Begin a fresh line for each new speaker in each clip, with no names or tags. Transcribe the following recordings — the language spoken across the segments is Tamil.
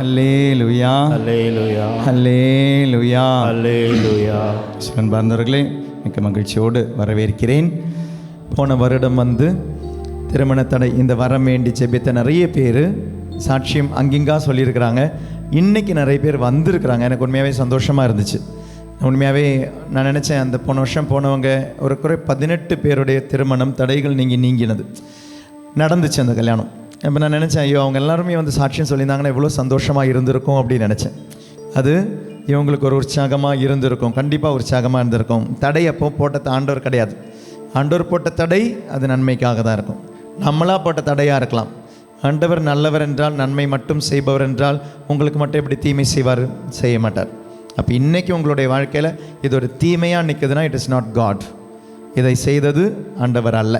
அல்லேலுயா
அல்லேலூயா
அல்லேலுயா
அல்லேலூயா
அன்பார்ந்தவர்களே மிக்க மகிழ்ச்சியோடு வரவேற்கிறேன். போன வருடம் வந்து திருமண தடை இந்த வரம் வேண்டி ஜெபித்த நிறைய பேர் சாட்சியம் அங்கிங்கா சொல்லியிருக்கிறாங்க. இன்னைக்கு நிறைய பேர் வந்திருக்கிறாங்க. எனக்கு உண்மையாகவே சந்தோஷமாக இருந்துச்சு. உண்மையாகவே நான் நினச்சேன் அந்த போன வருஷம் போனவங்க ஒரு குறை பதினெட்டு பேருடைய திருமணம் தடைகள் நீங்கி நீங்கினது. நடந்துச்சு அந்த கல்யாணம். இப்போ நான் நினச்சேன் ஐயோ அவங்க எல்லாருமே வந்து சாட்சியம் சொல்லியிருந்தாங்கன்னா எவ்வளோ சந்தோஷமாக இருந்திருக்கும் அப்படின்னு நினச்சேன். அது இவங்களுக்கு ஒரு உற்சாகமாக இருந்திருக்கும். கண்டிப்பாக உற்சாகமாக இருந்திருக்கும். தடை அப்போ போட்ட ஆண்டவர் கிடையாது. ஆண்டவர் போட்ட தடை அது நன்மைக்காக தான் இருக்கும். நம்மளாக போட்ட தடையாக இருக்கலாம். ஆண்டவர் நல்லவர் என்றால் நன்மை மட்டும் செய்பவர் என்றால் உங்களுக்கு மட்டும் எப்படி தீமை செய்வார்? செய்ய மாட்டார். அப்போ இன்றைக்கி உங்களுடைய வாழ்க்கையில் இது ஒரு தீமையாக நிற்குதுன்னா இட் இஸ் நாட் காட் இதை செய்தது ஆண்டவர் அல்ல.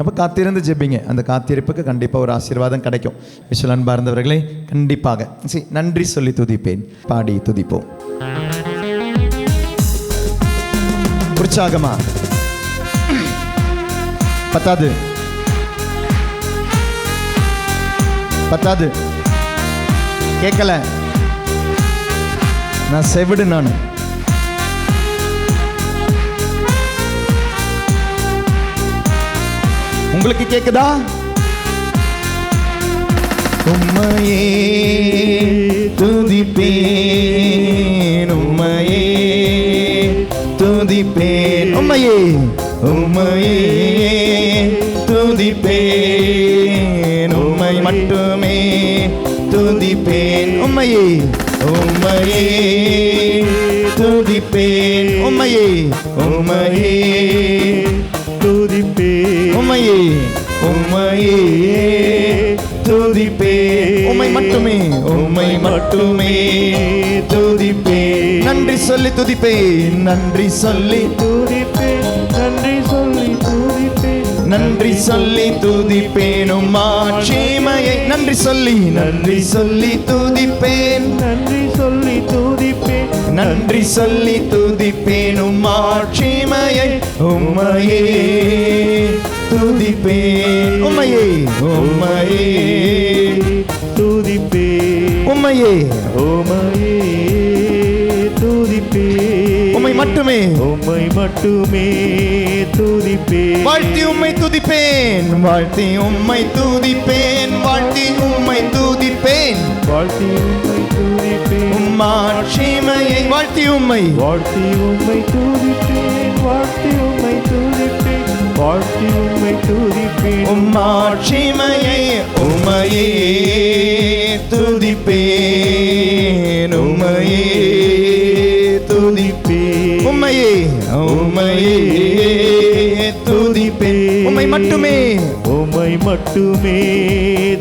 அப்போ காத்திருந்து ஜெபிங்க. அந்த காத்திருப்புக்கு கண்டிப்பாக ஒரு ஆசீர்வாதம் கிடைக்கும். விஷல் அன்பார்ந்தவர்களே கண்டிப்பாக. சரி நன்றி சொல்லி துதிப்பேன். பாடி துதிப்போம். உற்சாகமா. பத்தாது. பத்தாது. கேட்கல. நான் செவிடு நான். உங்களுக்கு கேக்குதா? உம்மையே துதிப்பேன் உம்மையே துதிப்பேன். உம்மையே. உம்மையே துதிப்பேன் உம்மை மட்டுமே துதிப்பேன். உம்மையே. உம்மையே துதிப்பேன் உம்மையே. உம்மையே
துதிப்பே.
உம்மை மட்டுமே. உம்மை மட்டுமே துதிப்பே. நன்றி சொல்லி துதிப்பே. நன்றி சொல்லி
துதிப்பே. நன்றி சொல்லி துதிப்பே.
நன்றி சொல்லி துதிப்பேன் உம்மாட்சிமையை நன்றி சொல்லி. நன்றி சொல்லி துதிப்பேன்
நன்றி சொல்லி துதிப்பே.
நன்றி சொல்லி துதிப்பேன் உம்மாட்சிமையை உம்மையே. துதிப்பேன். உம்மையே. உம்மையே.
துதிப்பே
உம்மையே.
ஓமையே துதிப்பே
உம்மை மட்டுமே.
உம்மை மட்டுமே. துதிப்பே
வாழ்த்தி உம்மை துதிப்பேன். வாழ்த்தி உம்மை துதிப்பேன். வாழ்த்தி உம்மை துதிப்பேன்.
வாழ்த்தி உம்மை துதிப்பே
உம்மாட்சிமையை வாழ்த்தி உம்மை.
வாழ்த்தி உம்மை துதிப்பேன். வாழ்த்தி உம்மை துதிப்பேன். வாழ்த்தி உம்மை துதிப்பேன்
உம்மாட்சிமையை உமையே துதிப்பேன். உமையே துதிப்பேன். உம்மையே உம்மையே துதிப்பேன். உம்மை மட்டுமே
உம்மை மட்டுமே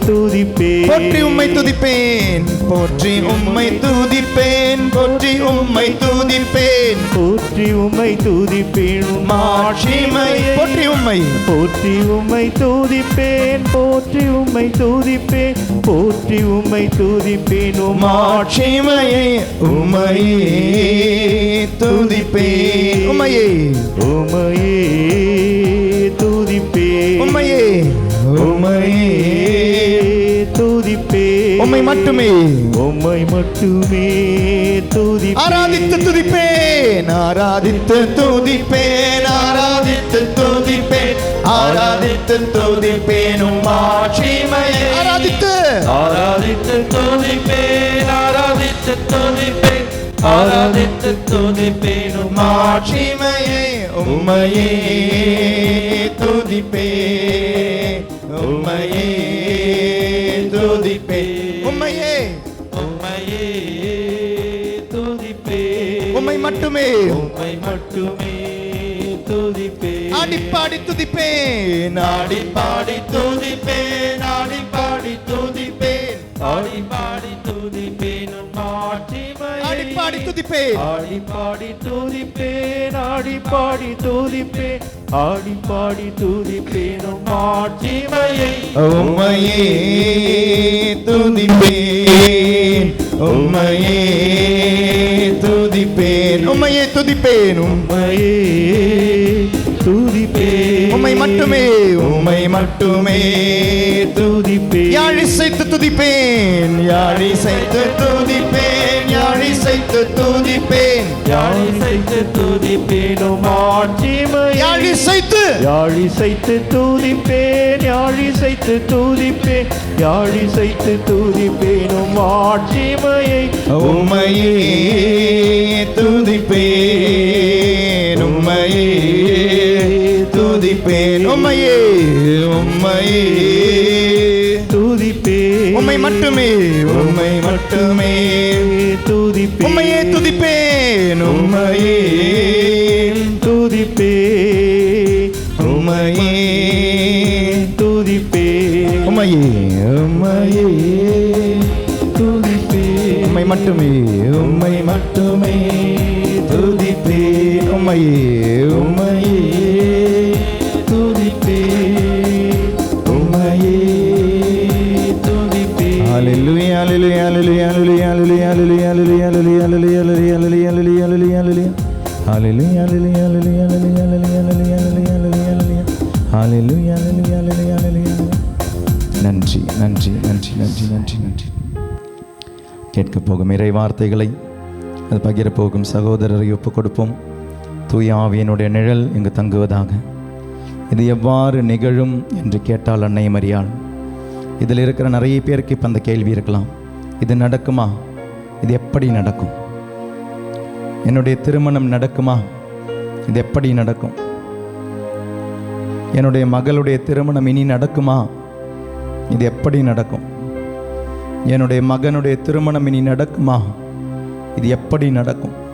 துதிப்பேன்.
போற்றி உம்மை துதிப்பேன். போற்றி உம்மை துதிப்பேன். போற்றி உம்மை துதிப்பேன்.
போற்றி உம்மை துதிப்பேன்.
மாட்சிமை போற்றி உம்மை.
போற்றி உம்மை துதிப்பேன். போற்றி உம்மை துதிப்பேன். போற்றி உம்மை துதிப்பேன்.
மாட்சிமையை உமையே துதிப்பேன். உமையே.
உம்மையே துதிப்பேன்.
உமையே. உமையே
துதிப்பேன்
உம்மை மட்டுமே.
உம்மை மட்டுமே துதிப்பேன்
ஆராதித்து துதிப்பேன் ஆராதித்து துதிப்பேன் ஆராதித்து துதிப்பேன் ஆராதித்து துதிப்பேன் உம்மாட்சிமையை ஆராதித்து.
ஆராதித்து துதிப்பேன் ஆராதித்து துதிப்பேன் ஆராதித்து துதிப்பேன் உம்மா
மாட்சிமையை உம்மையே துதிப்பேன் மட்டுமே
துதிப்பேன்.
ஆடிப்பாடி துதிப்பேன்
ஆடி பாடி துதிப்பேன். ஆடி பாடி துதிப்பேன் ஆடி பாடி துதிப்பேன்.
ஆடிப்பாடி துதிப்பேன்
ஆடி பாடி துதிப்பேன். ஆடி பாடி துதிப்பேன் ஆடி பாடி துதிப்பேன்
மாட்சிமையை.
உம்மையே துதிப்பேன். உம்மையே துதிப்பேன். உம்மையே துதிப்பேன்.
உம்மையே துதிப்பேன்.
உம்மை மட்டுமே உம்மை மட்டுமே.
துதிப்பேன்.
யாழிசைத்து துதிப்பேன் யாழிசைத்து துதிப்பேன் யாழிசைத்து துதிப்பேன்.
யாழிசைத்து துதிப்பேனும் ஆட்சிமை.
யாழிசைத்து
யாழிசைத்து துதிப்பேன் யாழிசைத்து துதிப்பேன் யாழிசைத்து துதிப்பேனும் ஆட்சிமையை.
உம்மையே துதிப்பேன் உம்மையே துதிப்பேன். உம்மையே உம்மையே.
துதிப்பேன்.
உம்மை மட்டுமே உம்மை மட்டுமே.
துதிப்பேன்.
உம்மையே துதிப்பேன். உம்மையே
துதிப்பேன்.
உம்மையே.
துதிப்பேன்.
உம்மையே. உம்மையே
துதிப்பேன்.
உம்மை மட்டுமே. உம்மை மட்டுமே. துதிப்பேன். உம்மையே. கேட்க போகும் இறை வார்த்தைகளை. அது பகிர போகும் சகோதரரை ஒப்புக் கொடுப்போம் தூய ஆவியனுடைய நிழல் இங்கு தங்குவதாக. இது எவ்வாறு நிகழும் என்று கேட்டால் அன்னை மரியாள் இதில் இருக்கிற நிறைய பேருக்கு இப்போ அந்த கேள்வி இருக்கலாம். இது நடக்குமா? இது எப்படி நடக்கும்? என்னுடைய திருமணம் நடக்குமா? இது எப்படி நடக்கும்? என்னுடைய மகளுடைய திருமணம் இனி நடக்குமா? இது எப்படி நடக்கும்? என்னுடைய மகனுடைய திருமணம் இனி நடக்குமா? இது எப்படி நடக்கும்?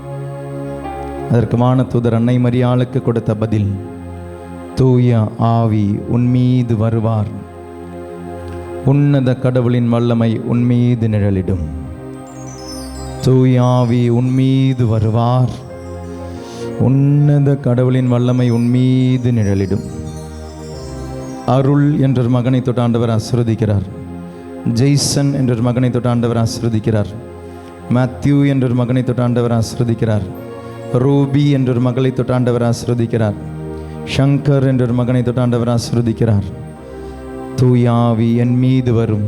அதற்கு வானதூதர் அன்னை மரியாளுக்கு கொடுத்த பதில் தூய ஆவி உன்மீது வருவார். உன்னத கடவுளின் வல்லமை உன்மீது நிழலிடும். தூய ஆவி உன்மீது வருவார். உன்னத கடவுளின் வல்லமை உன்மீது நிழலிடும். அருள் என்ற மகனை தொட்டாண்டவர் ஆசிர்வதிக்கிறார். ஜெய்சன் என்றொரு மகனை தொட்டாண்டவர் ஆசிர்வதிக்கிறார். மேத்யூ என்ற ஒரு மகனை தொட்டாண்டவர் ஆசிர்வதிக்கிறார். ரூபி என்றொரு மகளை தொட்டாண்டவர் ஆசிர்வதிக்கிறார். ஷங்கர் என்ற ஒரு மகனை தொட்டாண்டவர் ஆசிர்வதிக்கிறார். தூயாவி என் மீது வரும்.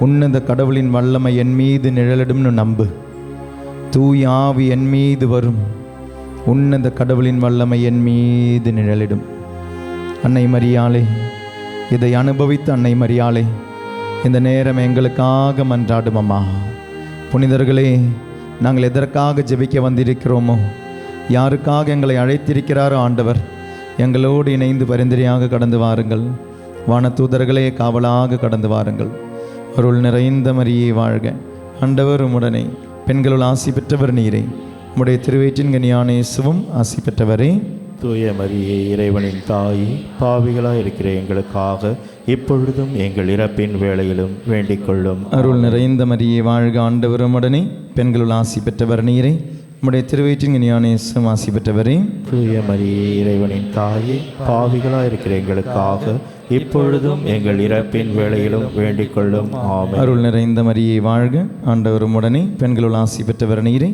உன்னத கடவுளின் வல்லமை என் மீது நிழலிடும்னு நம்பு. தூயாவி என் மீது வரும். உன்னத கடவுளின் வல்லமை என் மீது நிழலிடும். அன்னை மரியாளே இதை அனுபவித்த அன்னை மரியாளே இந்த நேரம் எங்களுக்காக மன்றாடும் அம்மா புனிதர்களே நாங்கள் எதற்காக ஜெபிக்க வந்திருக்கிறோமோ யாருக்காக எங்களை அழைத்திருக்கிறாரோ ஆண்டவர் எங்களோடு இணைந்து பரிந்துரையாக கடந்து வாருங்கள். வானதூதர்களே காவலாக கடந்து வாருங்கள். அருள் நிறைந்த மரியே வாழ்க. ஆண்டவர் உடனே பெண்களுள் ஆசி பெற்றவர் நீரே. உம்முடைய திருவேற்றின் கனியானேசுவும் ஆசி பெற்றவரே.
தூய மரியே இறைவனின் தாயி பாவிகளாய் இருக்கிற எங்களுக்காக இப்பொழுதும் எங்கள் இறப்பின் வேளையிலும் வேண்டிக் கொள்ளும்.
அருள் நிறைந்த மரியே வாழ்க ஆண்டவர் உம்முடனே பெண்களுள் ஆசி பெற்றவர் நீரே. உம்முடைய திருவயிற்றின் இயேசுவும் ஆசி பெற்றவரே.
தூய மரியே இறைவனின் தாயே பாவிகளாய் இருக்கிற எங்களுக்காக இப்பொழுதும் எங்கள் இறப்பின் வேளையிலும் வேண்டிக் கொள்ளும்.
அருள் நிறைந்த மரியே வாழ்க ஆண்டவர் உம்முடனே பெண்களுள் ஆசி பெற்றவர் நீரே.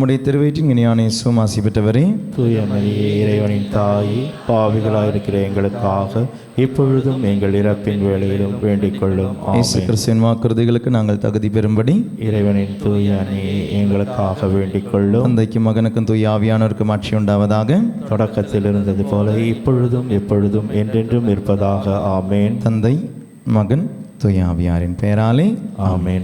உம்முடைய திருவயிற்றின் கனியான இயேசுவும் ஆசி பெற்றவரே.
தூய மரியே இறைவனின் தாயே பாவிகளாய் இருக்கிற எங்களுக்காக இப்பொழுதும் எங்கள் இறப்பின் வேளையிலும் வேண்டிக் கொள்ளும்.
இயேசு கிறிஸ்துவின் வாக்குறுதிகளுக்கு நாங்கள் தகுதி பெறும்படி.
இறைவனின் தூய அணியை எங்களுக்காக வேண்டிக் கொள்ளும்.
தந்தைக்கும் மகனுக்கும் தூய் ஆவியானோருக்கும் ஆட்சி உண்டாவதாக.
தொடக்கத்தில் இருந்தது போல இப்பொழுதும் எப்பொழுதும் என்றென்றும் இருப்பதாக. ஆமேன்.
தந்தை மகன் தூய் ஆவியாரின் பெயராலே.
ஆமேன்.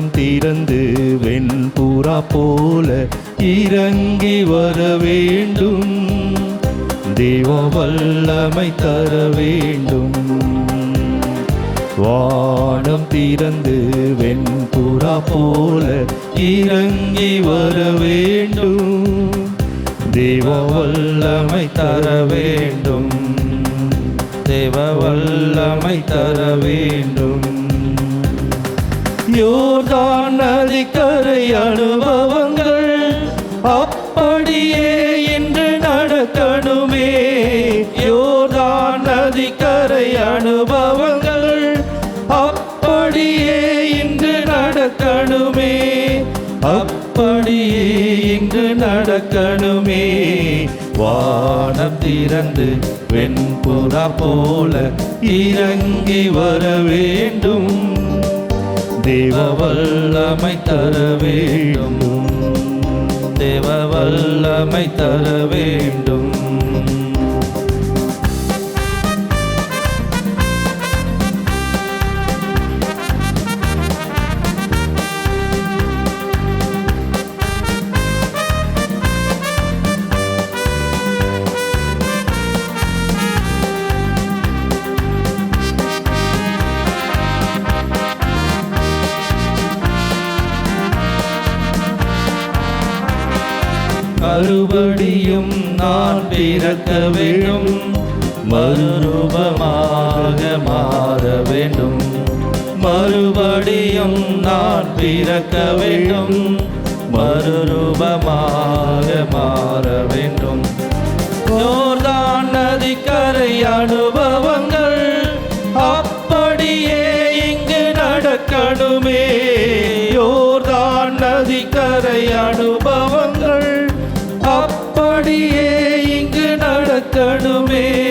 வானம் திறந்து வெண்புறா போல இறங்கி வர வேண்டும். தெய்வ வல்லமை தர வேண்டும். வானம் திறந்து வெண்புறா போல இறங்கி வர வேண்டும். தெய்வ வல்லமை தர வேண்டும். தேவ வல்லமை தர வேண்டும். யோர்தான் நதிக்கரை அனுபவங்கள் அப்படியே இன்று நடக்கணுமே. யோர்தான் நதிக்கரை அனுபவங்கள் அப்படியே இன்று நடக்கணுமே. அப்படியே இன்று நடக்கணுமே. வானம் திறந்து வெண்புறா போல இறங்கி வர வேண்டும். தேவ வல்லமை தர வேண்டும். தேவ வல்லமை தர வேண்டும். மறுபடியும் நான் பிறக்க வேண்டும். மறுரூபமாக மாற வேண்டும். மறுபடியும் நான் பிறக்க வேண்டும். மறுரூபமாக மாற வேண்டும். நடக்கணுமே.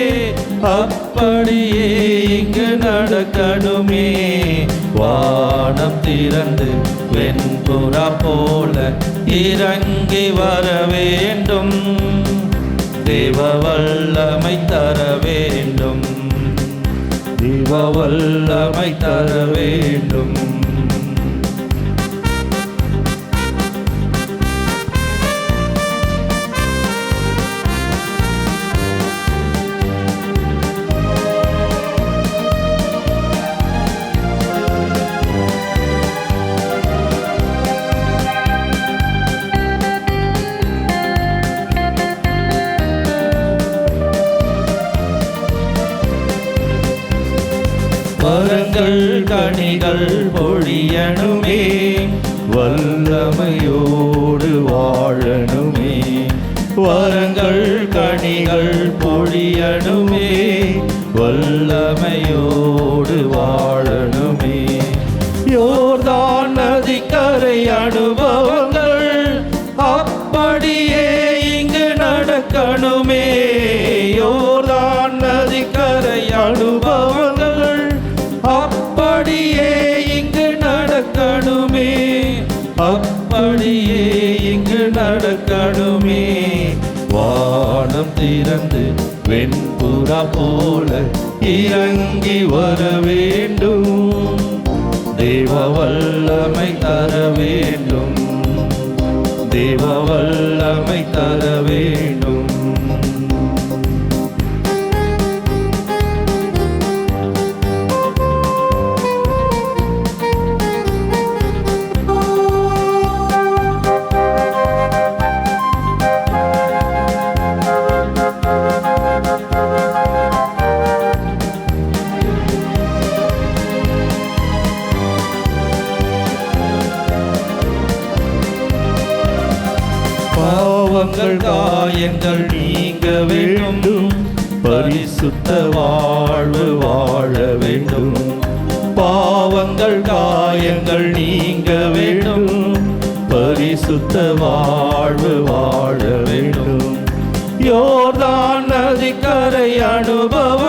அப்படியே இங்கு நடக்கணுமே. வானம் திறந்து வெண்புறா போல இறங்கி வர வேண்டும். தேவ வல்லமை தர வேண்டும். தேவ வல்லமை தர வேண்டும். கனிகள் பொழியணுமே வல்லமையோடு வாழணுமே. வரங்கள் கனிகள் பொழியணுமே. வல்லமை நடக்கணுமே. வானம் திறந்து வெண்புறா போல இறங்கி வர வேண்டும். தேவ வல்லமை தர வேண்டும். தேவ வல்லமை தர வேண்டும். பாவங்கள் காயங்கள் நீங்க வேண்டும். பரிசுத்த வாழ்வு வாழ வேண்டும். பாவங்கள் காயங்கள் நீங்க வேண்டும். பரிசுத்த வாழ்வு வாழ வேண்டும். யோர்தான் நதிக்கரை அனுபவங்கள்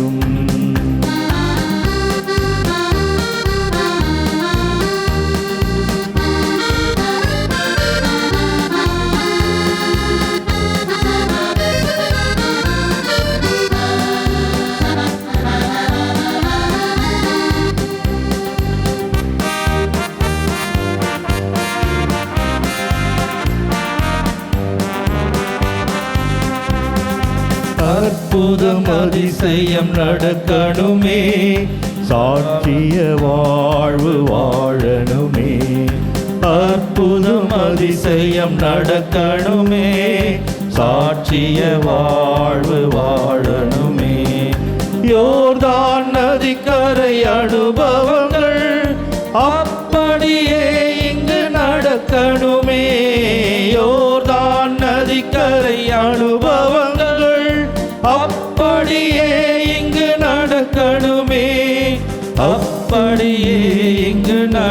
அற்புதம் அதிசயம் நடக்கணுமே. சாட்சிய வாழ்வு வாழணுமே. அற்புதம் அதிசயம் நடக்கணுமே. சாட்சிய வாழ்வு வாழணுமே. யோர்தான் நதிக்கரை அனுபவங்கள் அப்படியே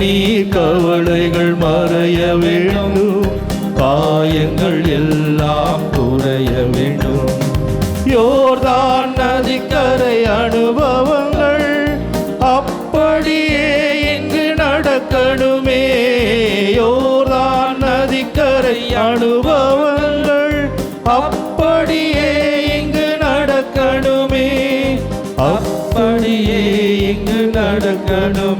கண்ணீர் கவலைகள் மறைய வேண்டும். காயங்கள் எல்லாம் குறைய வேண்டும். யோர்தான் நதிக்கரை அனுபவங்கள் அப்படியே இங்கு நடக்கணுமே. யோர்தான் நதிக்கரை அனுபவங்கள் அப்படியே இங்கு நடக்கணுமே. அப்படியே இங்கு நடக்கணுமே.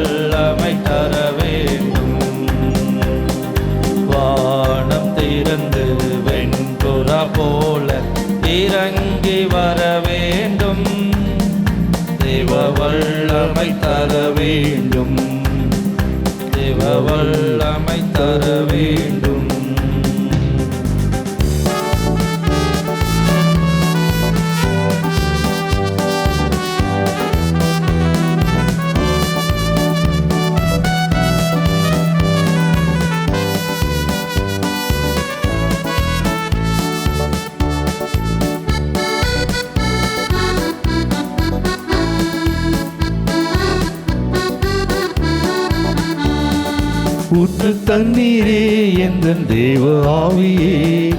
ஊற்று தண்ணீரே எந்த தேவ ஆவியே?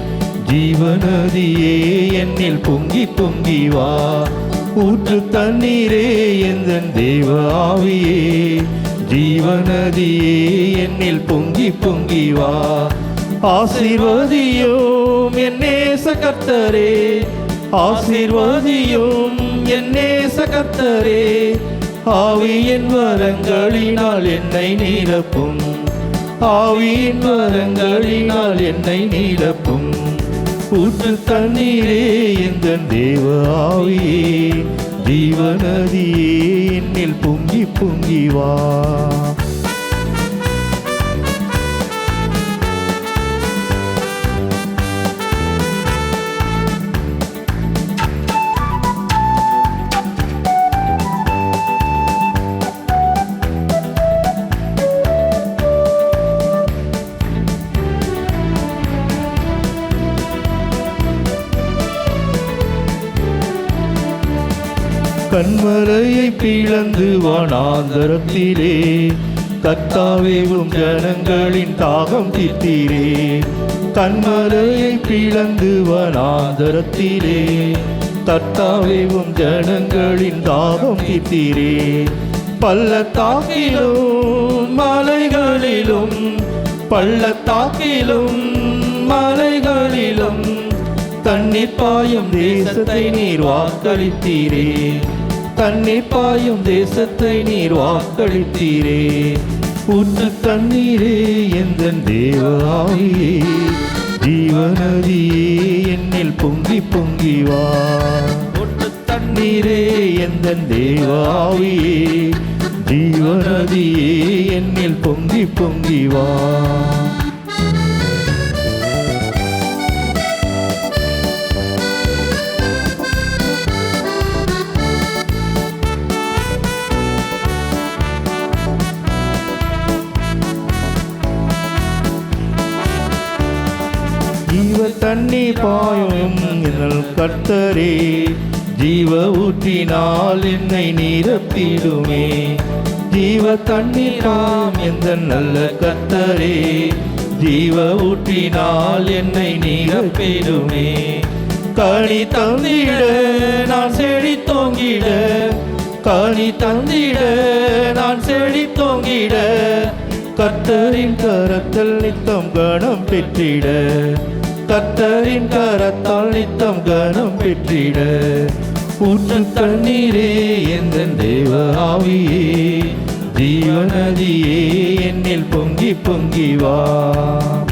ஜீவநதியே என்னில் பொங்கி பொங்கி வா. ஊற்று தண்ணீரே எந்த தேவ ஆவியே? ஜீவநதியே என்னில் பொங்கி பொங்கி வா. ஆசீர்வதியோம் என் நேச கர்த்தரே ஆசீர்வதியும் என் நேச கர்த்தரே ஆவியின் வரங்களினால் என்னை நிரப்பும். ஆவியின் வரங்களினால் என்னை நிரப்பும் ஊற்று தண்ணீரே எந்த தேவ ஆவியே ஜீவநதியே என்னில் பொங்கி பொங்கி வா. கண்மலையை பிளந்து வனாந்தரத்திலே கத்தாவேவும் ஜனங்களின் தாகம் தீர்த்தீரே. கண்மலையை பிளந்து வனாந்தரத்திலே தத்தாவேவும் ஜனங்களின் தாகம் தீர்த்தீரே. பள்ளத்தாக்கிலும் மலைகளிலும் பள்ளத்தாக்கிலும் மலைகளிலும் தண்ணீர் பாயும் தேசத்தை நீர் வாக்களித்தீரே. தண்ணி பாயும் தேசத்தை நீர் வாக்களித்தீரே. ஊற்று தண்ணீரே எந்த தேவாயே ஜீவநதியே என்னில் பொங்கி பொங்கி வா. ஊற்று தண்ணீரே எந்த தேவாயே ஜீவநதியே என்னில் பொங்கி பொங்கி வா. தண்ணி பாயும் என்னல் கர்த்தரே ஜீவ ஊற்றினால் என்னை நிரப்பிடுமே. ஜீவ தண்ணீராம் எந்த நல்ல கத்தரே ஜீவ ஊற்றினால் என்னை நிரப்பிடுமே. கனி தந்திட நான் செடி தோங்கிட. கனி தந்திட நான் செடி தோங்கிட. கத்தரின் கரத்தில் நித்தம் கணம் பெற்றிட. கத்தரின் கரத்தால் நித்தம் கனம் பெற்றிட. ஊற்று தண்ணீரே எந்த தேவ ஆவியே ஜீவநதியே என்னில் பொங்கி பொங்கி வா.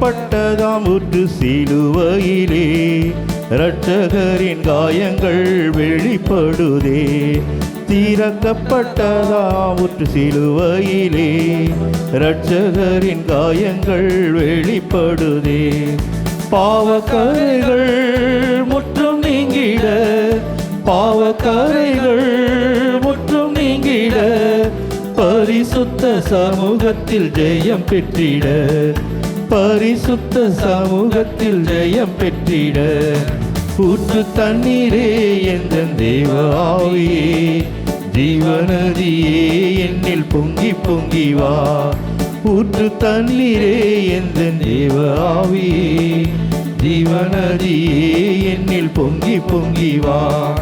திறக்கப்பட்டதாம் ஊற்று சிலுவையிலே இரட்சகரின் காயங்கள் வெளிப்படுதே. தீரக்கப்பட்டதாம் ஊற்று சிலுவையிலே இரட்சகரின் காயங்கள் வெளிப்படுதே. பாவக்கரைகள் முற்றும் நீங்கிட பாவக்கரைகள் முற்றும் நீங்கிட பரிசுத்த சமூகத்தில் ஜெயம் பெற்றிட. பரிசுத்த சமூகத்தில் ஜெயம் பெற்றிட. ஊற்று தண்ணீரே எந்த தேவாவியே. ஜீவநதியே என்னில் பொங்கி பொங்கி வா. ஊற்று தண்ணீரே எந்த தேவாவியே. ஜீவநதியே என்னில் பொங்கி பொங்கி வா.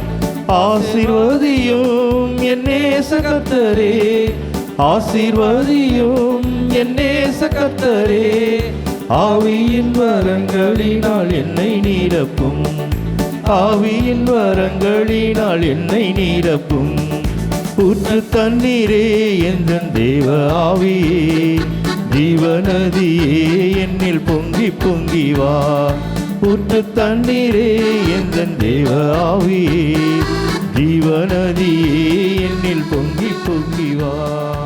ஆசிர்வதியும் என் நேசகத்தரே ஆசிர்வதியும் என் நேசகத்தரே ஆவியின் வரங்களினால் என்னை நீரப்பும். ஆவியின் வரங்களினால் என்னை நீரப்பும். ஊற்று தண்ணீரே எந்த தேவ ஆவியே ஜீவநதியே என்னில் பொங்கி பொங்கி வா. ஊற்று தண்ணீரே எந்த தேவ ஆவியே ஜீவநதியே என்னில் பொங்கி பொங்கி வா.